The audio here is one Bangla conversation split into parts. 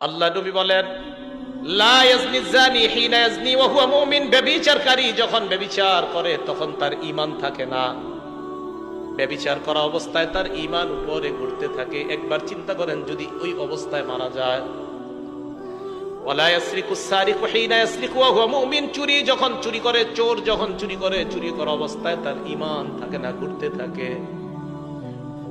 আল্লাহ নবী বলেন যখন ব্যভিচার করে, তখন তার ঈমান থাকে না। ব্যভিচার করা অবস্থায় তার ঈমান উপরে ঘুরতে থাকে। একবার চিন্তা করেন, যদি ওই অবস্থায় মারা যায়। চুরি যখন চুরি করে, চোর যখন চুরি করে, চুরি করা অবস্থায় তার ইমান থাকে না, ঘুরতে থাকে।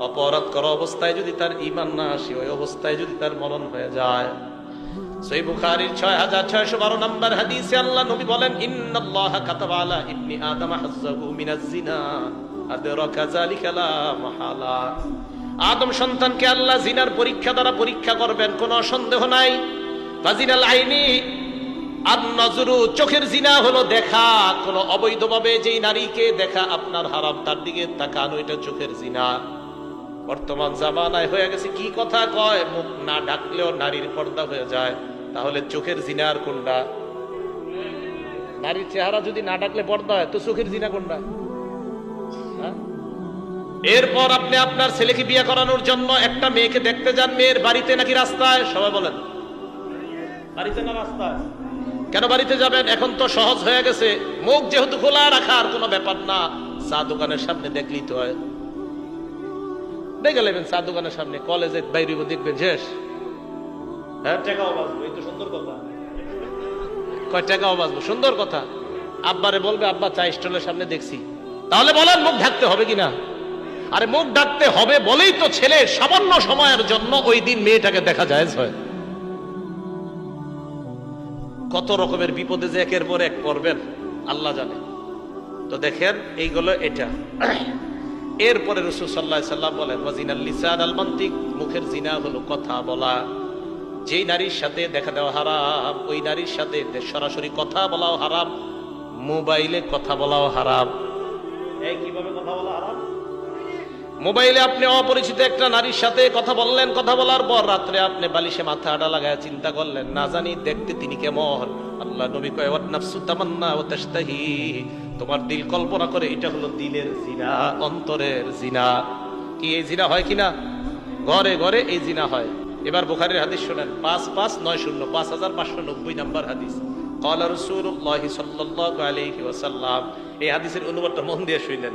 অপরাধ করা অবস্থায় যদি তার ইমান না আসে, ওই অবস্থায় যদি তার মরণ হয়ে যায়। সই নম্বর আল্লাহ নবী বলেন আদম সন্তানকে আল্লাহ জিনার পরীক্ষা দ্বারা পরীক্ষা করবেন, কোনো সন্দেহ নাই। আর চোখের জিনা হলো দেখা, কোন অবৈধভাবে যেই নারীকে দেখা আপনার হারাম, তার দিকে তাকানো, এটা চোখের জিনা। বর্তমান জামানায় হয়ে গেছে, কি কথা কয়? মুখ না ডাকলেও নারীর পর্দা হয়ে যায়। তাহলে চোখের জিনার কোনটা? নারীর চেহারা যদি না ডাকলে পর্দা হয়, তো চোখের জিনা কোনটা? হ্যাঁ? এরপর আপনি আপনার ছেলেকে বিয়ে করানোর জন্য একটা মেয়েকে দেখতে যান, মেয়ের বাড়িতে নাকি রাস্তায়? সবাই বলেন। বাড়িতে না রাস্তায়? কেন বাড়িতে যাবেন? এখন তো সহজ হয়ে গেছে। মুখ যেহেতু খোলা রাখার কোনো ব্যাপার না, চা দোকানের সামনে দেখলেই তো হয়। দেখে নেবেন চা দোকানের সামনে কলেজে বাইরে দেখবেন শেষ। হ্যাঁ? টাকাও বাঁচবো? এই তো সুন্দর কথা। কয় টাকাও বাঁচবো? সুন্দর কথা। আব্বারে বলবে আব্বা চা স্টলের সামনে দেখছি। তাহলে বলেন মুখ ঢাকতে হবে কিনা? আরে মুখ ঢাকতে হবে বলেই তো ছেলে সামান্য সময়ের জন্য ওই দিন মেয়েটাকে দেখা যায় হয়। কত রকমের বিপদে যে একের পর এক পড়বেন আল্লাহ জানে। তো দেখেন এইগুলো এটা। এরপরে রসুল সাল্লাহ সাল্লাম বলেন, ওয়াজিনাল লিসান আল মান্তিক মুখের জিনা হলো কথা বলা। যেই নারীর সাথে দেখা দেওয়া হারাম, ওই নারীর সাথে সরাসরি কথা বলাও হারাম, মোবাইলে কথা বলাও হারাম। কীভাবে কথা বলা হারাম? মোবাইলে আপনি অপরিচিত একটা নারীর সাথে কথা বললেন, কথা বলার পর রাত্রে আপনি বালিশে মাথা আডা লাগায় চিন্তা করলেন, না জানি দেখতে তিনি কেমন। আল্লাহ নবী কয় নাফসু তামান্না ও তেস্তাহি তোমার দিল কল্পনা করে এটা হলো দিলের জিনা, অন্তরের জিনা। কি এই জিনা হয় কিনা? ঘরে ঘরে এই জিনা হয়। এবার বুখারের হাদিস শোনেন, পাঁচ পাঁচ নয় শূন্য, পাঁচ হাজার পাঁচশো নব্বই নম্বর হাদিস। কলা রসুল্লাহ সাল্লাহ আলহি ওসাল্লাম এই হাদিসের অনুবাদটা মন দিয়ে শুনলেন।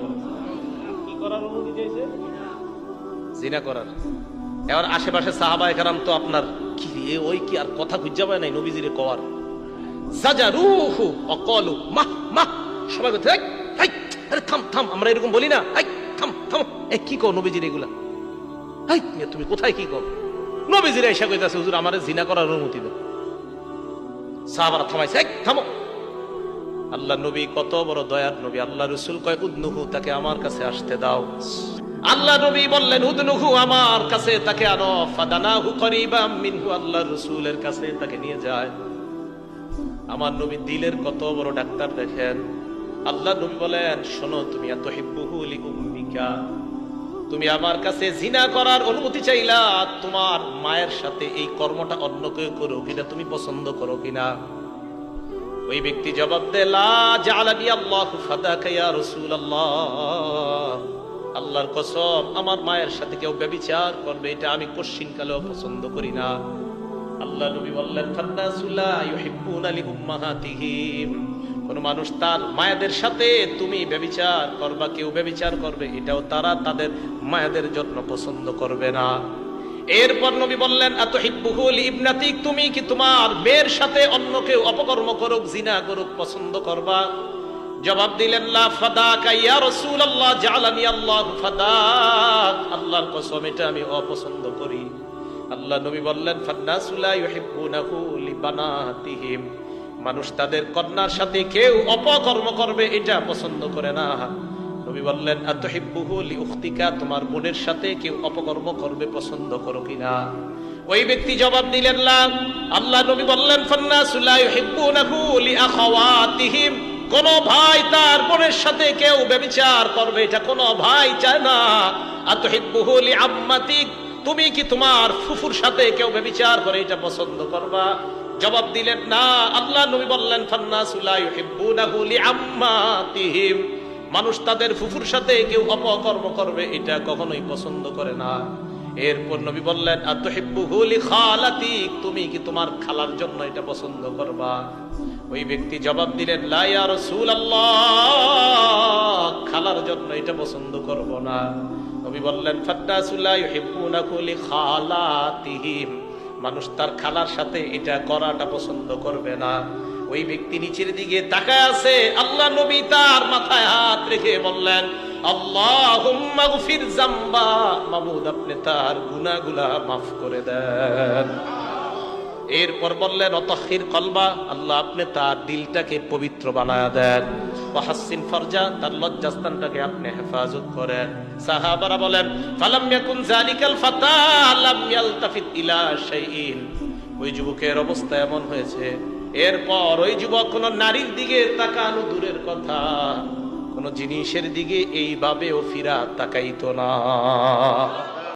জিনা করার। এবার আশেপাশে সাহাবা একরাম তো আপনার কি রে ওই কি আর কথা খুঁজা পায় নাই নবীজিরে কওয়ার? জাজারুহু অকলু মাহ মাহ সবাই "এই, এই, আরে থাম থাম আমরা এরকম বলি না এই থাম থাম এ কি কও নবীজির এগুলা? মিয়া, তুমি কোথায় কি কও? নবীজিরা এসে কইতাছে হুজুর আমারে জিনা করার অনুমতি দাও। সাহাবারা থামাইছে "এই, থামো। আল্লাহ নবী কত বড় দয়ার নবী আল্লাহ রসুল কয় উদ্নুহু তাকে আমার কাছে আসতে দাও আল্লাহ নবী বললেন, উদ্নুহু আমার কাছে, তাকে আনো, ফাদানাহু করিবা মিনহু আল্লাহ রসুলের কাছে, তাকে নিয়ে যায়। আমার নবী দিলের কত বড় ডাক্তার দেখেন। আল্লাহ নবী বলেন, শোনো, তুমি এত হিব্বুহু লি উম্মিকা। তুমি আমার কাছে জিনা করার অনুমতি চাইলা, তোমার মায়ের সাথে এই কর্মটা অন্য কেউ করো কিনা তুমি পছন্দ করো কিনা? ওই ব্যক্তি জবাব দে লা জালানি আল্লাহু ফাদাকা ইয়া রাসূলুল্লাহ। আল্লাহর কসম, আমার মায়ের সাথে কেউ ব্যভিচার করবে এটা আমি কোশ্চিন কালেও পছন্দ করি না। আল্লাহ নবী বললেন কোন মানুষ তার মায়েদের সাথে তুমি ব্যভিচার করবা, কেউ ব্যভিচার করবে, এটাও তারা তাদের মায়েদের জন্য পছন্দ করবে না। এরপর নবী বললেন এত হিব্বুহুল ইবনাতিক তুমি কি তোমার মেয়ের সাথে অন্য কেউ অপকর্ম করুক, জিনা করুক, পছন্দ করবা? জবাব দিলেন, লা ফাদাকা ইয়া রাসূলুল্লাহ জালানি আল্লাহ ফাদাক। আল্লাহর কসম, এটা আমি অপছন্দ করি। আল্লাহ নবী বললেন, ফান্নাসু লা ইউহিব্বুনাহু লিবানাতিহিম। মানুষ তাদের কন্যার সাথে কেউ অপকর্ম করবে, এটা পছন্দ করে না। নবী বললেন, আতহিব্বুহু লিউখতিকা, তোমার বোনের সাথে কেউ অপকর্ম করবে, পছন্দ করো কিনা? ওই ব্যক্তি জবাব দিলেন না আল্লাহ নবী বললেন, ফান্নাসু লা ইউহিব্বুনাহু লিআখাওয়াতিহিম। কোন ভাই তার বোনের সাথে কেউ ব্যভিচার করবে, এটা কোন ভাই চায় না। আতহিব্বুহু লিআম্মাতিক তুমি কি তোমার ফুফুর সাথে কেউ ব্যভিচার করে এটা পছন্দ করবা? জবাব দিলেন, না, আল্লাহ নবী বললেন লিআম্মাতিহিম। মানুষ তাদের ফুফুর সাথে কেউ অপকর্ম করবে, এটা কখনোই পছন্দ করে না। এরপর নবী বললেন তুমি কি তোমার খালার জন্য এটা পছন্দ করবা? ওই ব্যক্তি জবাব দিলেন, লা ইয়া রাসূলুল্লাহ, খালার জন্য এটা পছন্দ করব না। নবী বললেন মানুষ তার খালার সাথে এটা করাটা পছন্দ করবে না। ওই ব্যক্তি নিচের দিকে তাকায় আছে, আল্লাহ নবী তার মাথায় হাত রেখে বললেন মাফ করে দেন। এরপর বললেন কলবা, আল্লাহ আপনি তার দিলটাকে পবিত্র বানায় দেন। ওয়াহাসিন ফরজা, তার লজ্জাস্থানটাকে আপনি হেফাজত করেন। সাহাবারা বলেন, ফালাম ইলা ওই যুবকের অবস্থা এমন হয়েছে। এরপর ওই যুবক কোন নারীর দিকে তাকানো দূরের কথা। কোন জিনিসের দিকে এইভাবেও ফিরা তাকাইতো না।